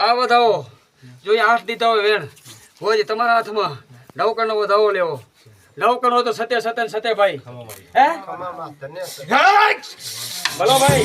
આ વધાવો. જો આઠ દીધા હોય વેણ. હોય તમારા હાથમાં નવકણનો વધાવો લેવો. નવકણ તો સત્ય સત્ય સત્ય ભાઈ. હે? બોલો ભાઈ.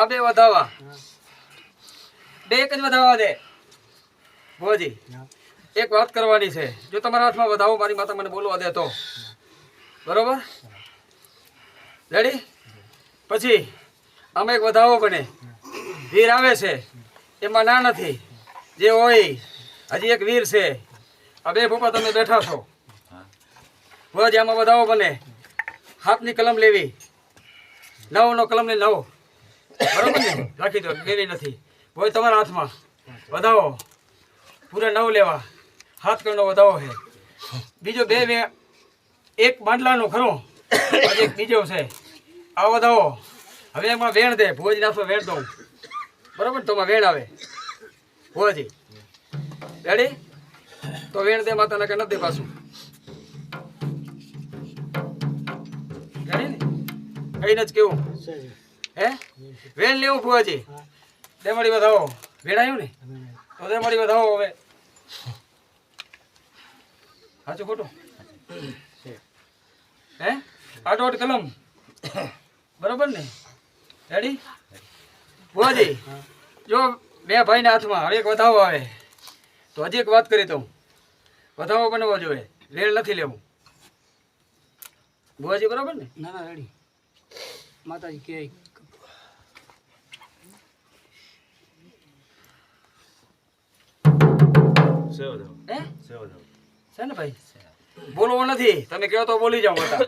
આ બે વધાવા. બે એક જ વધાવા દે. ભોજી એક વાત કરવાની છે. જો તમારા હાથમાં વધાવો મારી માતા મને બોલવા દે તો. બરોબર? રેડી પછી આમાં એક વધાવો બને. વીર આવે છે. એમાં ના નથી. જે હોય હજી એક વીર છે. આ બે પપ્પા તમે બેઠા છો. ભોજ આમાં વધાવો બને. હાથની કલમ લેવી. નવ નો કલમ ને નવ બરોબર ને? રાખી દો લેવી નથી. ભોજ તમારા હાથમાં. વધાવો. પૂરા નવ લેવા. હાથ કરનો વધાવો છે બીજો બે બે એક બાંડલાનો ખરો. એક બીજો છે. આ વધાવો. હવે એમાં વેણ દે. ભોજ નાખો, વેણ દઉં. બરોબર તો વેણ આવે. ભોજી રેડી તો વેણ દે, માતાના કે નથી પાછું. રેડી ને? કઈને જ કેવું? હે? વેણ લેવું ભુવાજી બધાઓ વધાવો આવ્યું ને? તો દેમાડી બધાઓ હવે. સાચું ખોટું? હે? આટો આટ કલમ. બરોબર ને? રેડી ભુવાજી જો બે ભાઈના હાથમાં. હવે એક વધાવો આવે. તો હજી એક વાત કરી તો વધાવો બનવો જોઈએ. વેણ નથી લેવું. ભુવાજી બરોબર ને? ના ના રેડી માતાજી કે હે? છે ને ભાઈ? બોલવો નથી. તમે કહો તો બોલી જાઓ બધા.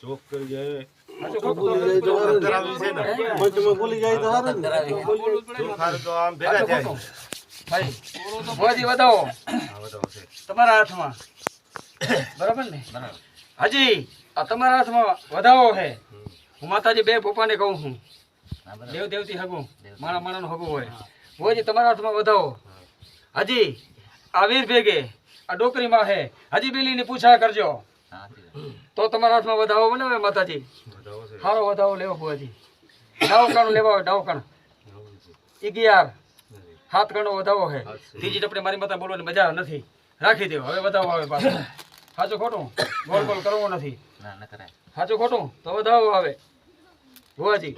ચોક કરી જાય. સાચું ખોટું? બોલી જાય. તો સારું ને. ચોખાર તો આમ ભેગા સાચું થાય ખોટું? ભાઈ ભુવાજી બતાવો આ બતાવો છે. તમારા હાથમાં. બરાબર ને? હાજી આ તમારા હાથમાં વધાવો છે હું માતાજી બે પપ્પાને કહું છું. દેવ દેવતી હગું. માણા માણાનું હગું હોય. ભુવાજી તમારા હાથમાં વધાવો. હાજી આ વીર ભેગે. આ ડોકરીમાં છે હજી બેલીની પૂછા કરજો. તો તમારા હાથમાં વધાવો બનાવે માતાજી? સારો વધાવો લેવો ભુવાજી. ડાવકાણું લેવા હોય ડાવકાણ અગિયાર હાથ ગણો વધાવો છે. ત્રીજી ટપડે મારી માતા બોલવાની મજા નથી. રાખી દેવો હવે વધાવો આવે પાછો. સાચું ખોટું? ગોળ ગોળ કરવો નથી. સાચું ખોટું? તો વધાવો આવે. ભુવાજી.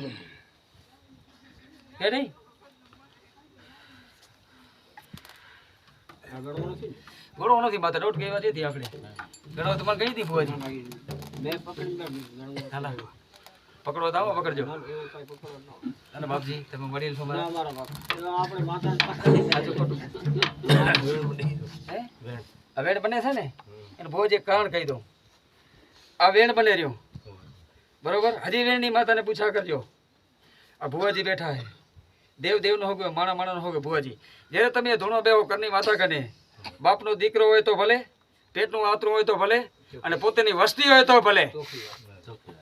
કે નહીં? ગોળો નથી માતા દોઢ કહેવા હતી આપણે. ગણો તમારે ગઈ હતી ભુવાજી. બે પકડી ના ના પકડો તો આવો પકડજો. અને બાપજી તમે વડીલ છો મારા? મારા બાપ. આપણે માતા સાચું ખોટું. આ વેણ બને છે ને? એને ભોજ એક કારણ કહી દઉં. આ વેણ બને રહ્યો. બરોબર? હજી વેણની માતાને પૂછા કરજો. આ ભુવાજી બેઠા છે. દેવ દેવનો હોગ્યો માણા માણાનો હોગ્યો ભુવાજી. જ્યારે તમે ધૂણો બેહો કરની માતા કને બાપનો દીકરો હોય તો ભલે, પેટનું આતરું હોય તો ભલે, અને પોતાની વસ્તી હોય તો ભલે.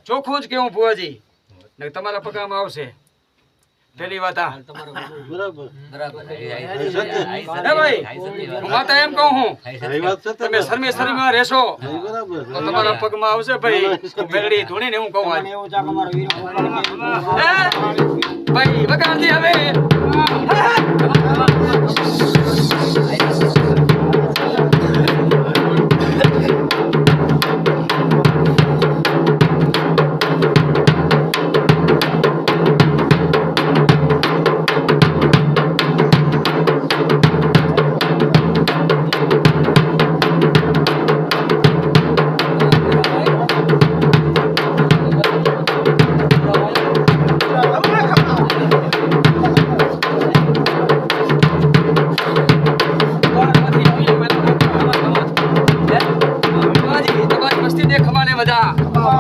ચોખ્ખું જ કેવું ભુવાજી? ને તમારા પગામાં આવશે. પેલી વાત આ. ભાઈ, હું માતા એમ કહું હું, તમે શરમે રહેશો તમારા પગમાં આવશે ભાઈ. ધૂણી ધૂણીને હું કહું ભાઈ વગાડી હવે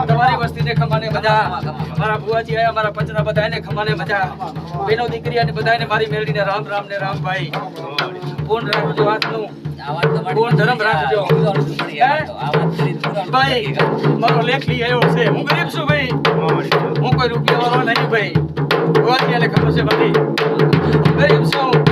તમારી વસ્તી ને ખમાને મજા. મારા ભુવાજી આયા, મારા પંચના બધાને ખમાને મજા. બેનો દીકરી અને બધાને મારી મેળડીને રામ રામ ને રામ ભાઈ. પૂર્ણ રાખજો હાથનું? ગુણ ધર્મ રાખજો? ભાઈ, મારો લેખ લઈ આવ્યો છે. હું ગરીબ છું ભાઈ. હું કોઈ રૂપિયા વાળો નહીં ભાઈ. ભુવાજી એને ખબર છે બધી. ગરીબ છું.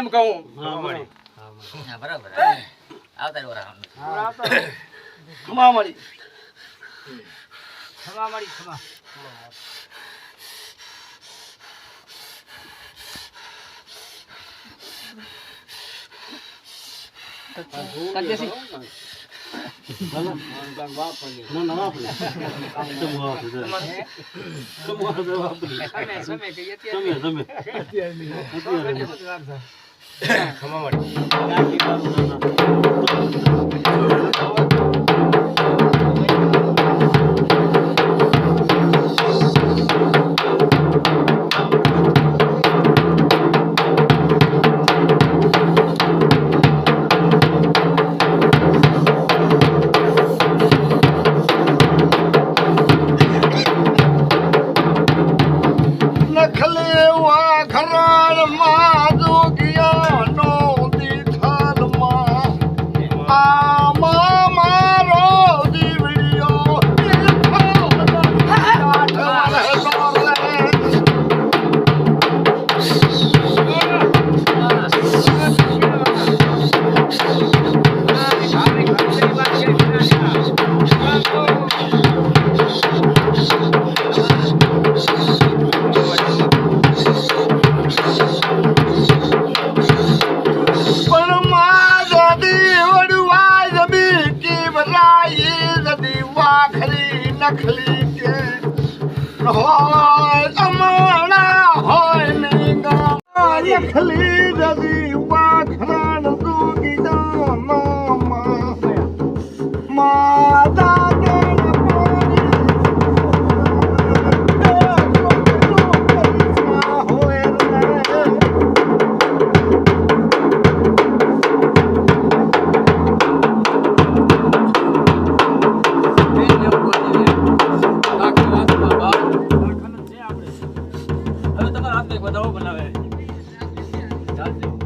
હું સાવન એમ આવતા ખમા મળી. ખમા મળી ખમા. તમે તમે કહીએ તમે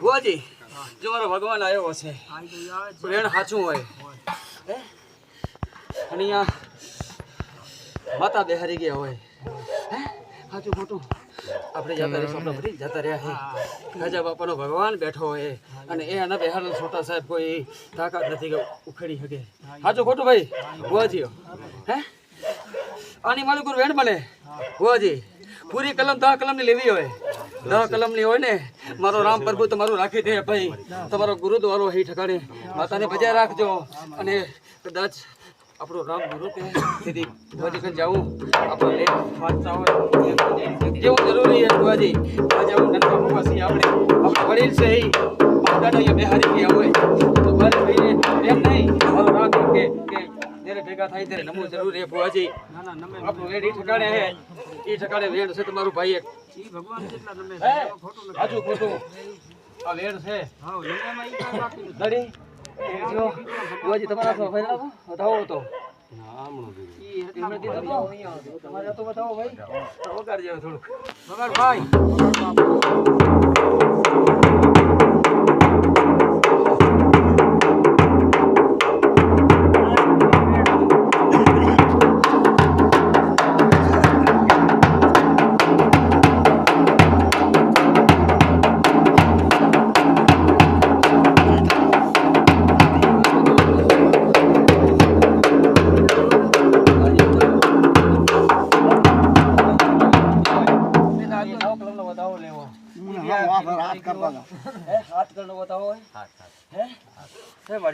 ભુવાજી, જો મારો ભગવાન આવ્યો છે. પ્રેણ સાચું હોય? અને અહીંયા માતા બેહારી ગયા હોય. હે? સાચું ખોટું? આપણે જતા રહ્યા સ્વપ્ન ભરી જતા રહ્યા છે રાજા બાપાનો ભગવાન બેઠો હોય. અને એ આના બેહાર છોટા સાહેબ કોઈ તાકાત નથી કે ઉખેડી શકે. સાચું ખોટું ભાઈ? ભુવાજી હે? આની માલિક વેણ બને. ભુવાજી પૂરી કલમ, દહ કલમની લેવી હોય. દહ કલમની હોય ને, મારો રામ પ્રભુ તમારું રાખી દે ભાઈ. તમારો ગુરુદ્વારો હી ઠકાણે. માતાને ભજા રાખજો. અને કદાચ આપણો રામ ગુરુ કે, તેથી ભુવાજી કઈ જવું આપણો લેખ વાંચતા હોય જેવું જરૂરી છે ભુવાજી. આજે આવું નનકા મોટા આપણે આપણે વડીલ છે એ. દાદા અહીંયા બિહારી ગયા હોય. તો મારે ભાઈને એમ નહીં, મારો રામ કે જ્યારે ભેગા થાય ત્યારે નમો જરૂરી એ ભુવાજી. આપણું રેડી ઠકાણે હે ઈ ઠકાણે વેડ છે તમારું ભાઈ એક. ઈ ભગવાન જેટલા નમે હે? ખોટું. આ વેડ છે. દડી. જો ભુવાજી તમારા હાથમાં ફેરવો બતાવો તો. તમારે તો બતાવો ભાઈ. વગાડ જેવો થોડુંક. બગાડ ભાઈ.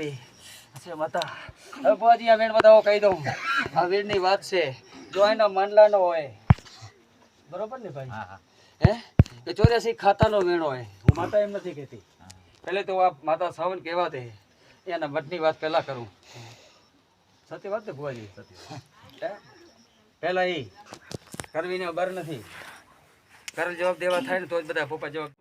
મારી છે માતા. બુઆજી આ વેણ બતાવો કહી દઉં. આ વેણની વાત છે. જો એનો માંડલાનો હોય. બરોબર ને ભાઈ? હે એ ચોર્યાસી ખાતાનો વેણો હોય. હું માતા એમ નથી કહેતી. પહેલે તો આ માતા સાવન કહેવા દે. એના મઠની વાત પહેલાં કરું. સત્ય વાત ને બુઆજી હે? પહેલા એ કરવીને બર નથી. ઘર જવાબ દેવા થાય ને તો જ બધા પપ્પા જવાબ